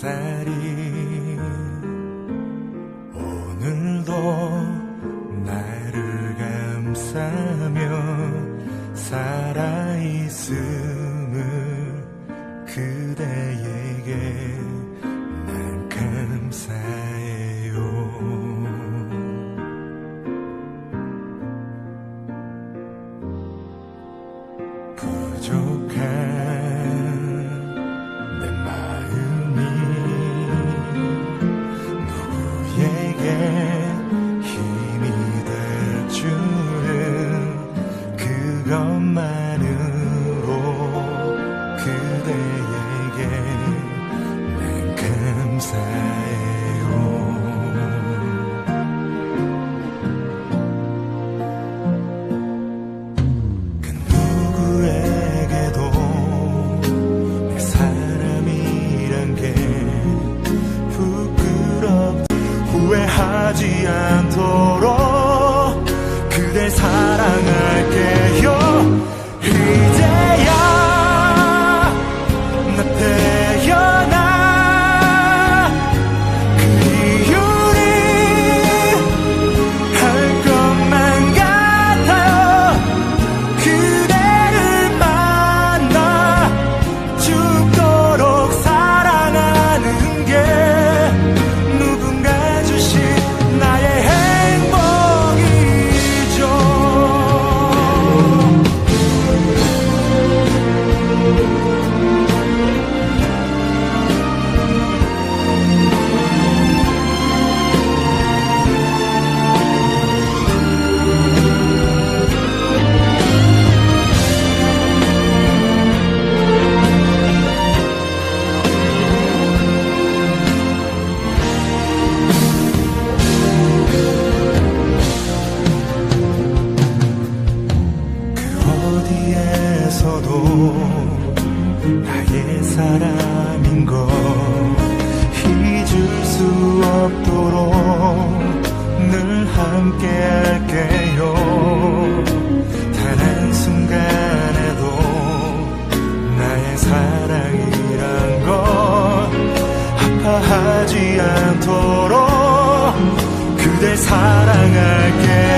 pathetic. 그대에게 난 감사해요 그 누구에게도 내 사람이란 게 부끄럽 후회하지 않도록 그댈 사랑할게요. 어디에서도 나의 사람인 걸 잊을 수 없도록 늘 함께 할게요. 다른 순간에도 나의 사랑이란 걸 아파하지 않도록 그댈 사랑할게